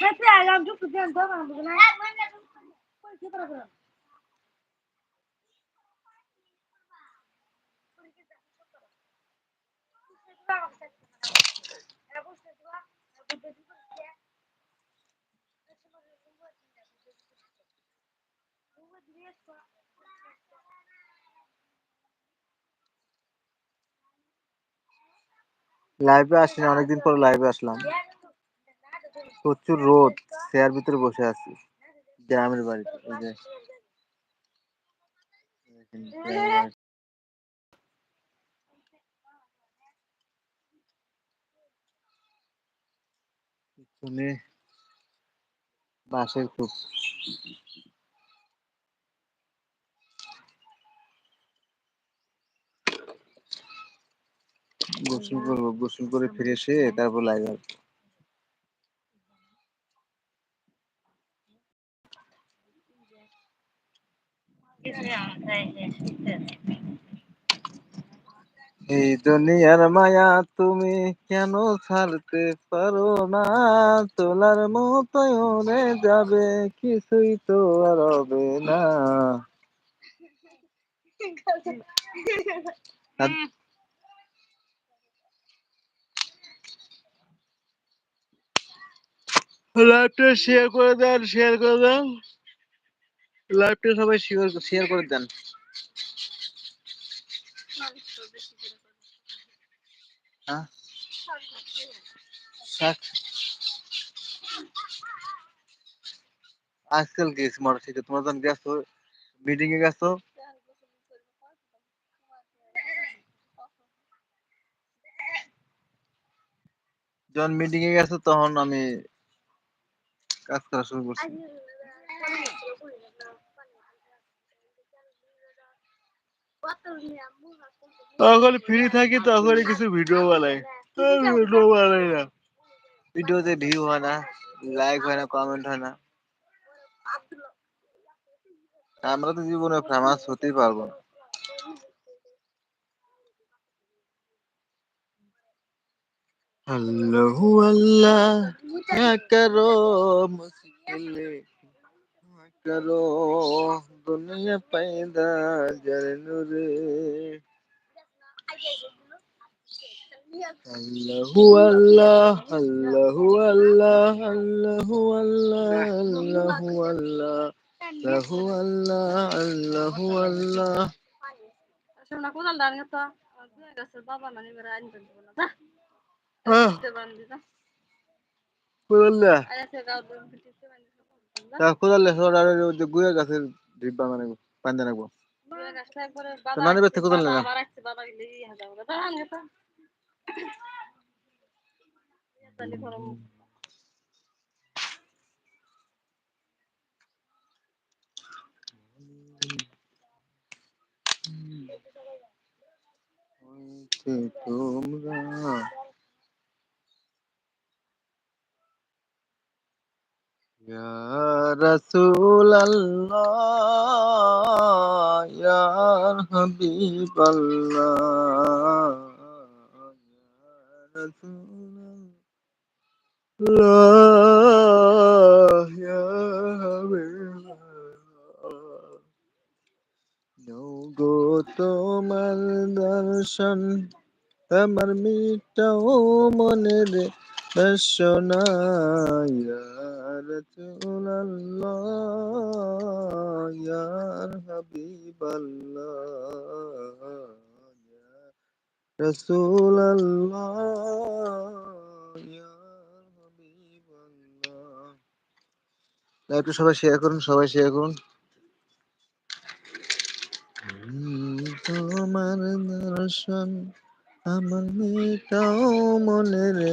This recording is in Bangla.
Şefi ayağım çok güzel tamam bugün. Ya ben de çok güzel. Koy şu tarafa. লাইভে আসিনি অনেকদিন পরে লাইভে আসলাম প্রচুর রোদ, চেয়ার ভিতরে বসে আছি। গ্রামের বাড়িতে, এই যে। পিছনে বাঁশের খুব গোসল করব, গোসল করে ফিরে এসে তারপর লাইভ এই দুনিয়ার মায়া তুমি কেন ছাড়তে পারো না? তোলার মতো উড়ে যাবে, কিছুই তো আর হবে না। লাইভটা শেয়ার করে দেন শেয়ার করে দেন লাইভটা সবাই শেয়ার শেয়ার করে দেন। হ্যাঁ? আজকাল গেছি মোটরসাইকেল তোমার যখন গেছো মিটিং এ গেছো? যখন মিটিং এ গেছো, তখন আমি কাজ করা শুরু করছি। তখন ফ্রি থাকি কিছু ভিডিও বানাই। ভিডিও বানাই না। ভিডিওতে ভিউ হয় না লাইক হয় না কমেন্ট হয় না। আমরা তো জীবনে ফেমাস হতেই পারব না। আল্লাহ না করো মুশকিলে। karo Allahu Allah Allahu Allah Allahu Allah Allahu Allah Allahu Allah Allahu Allah খোদার লেসরার গুয়া গাছের ডিব্বা মানে পান্দে রাখব নানি বেতে খোদার লেনা তোমরা রসুল হবিব গো তোমার দর্শন আমার মিটাও মনের বাসনা একটু সবাই শেয়ার করুন সবাই শেয়ার করুন। তোমার দর্শন আমার মেয়েটাও মনে রে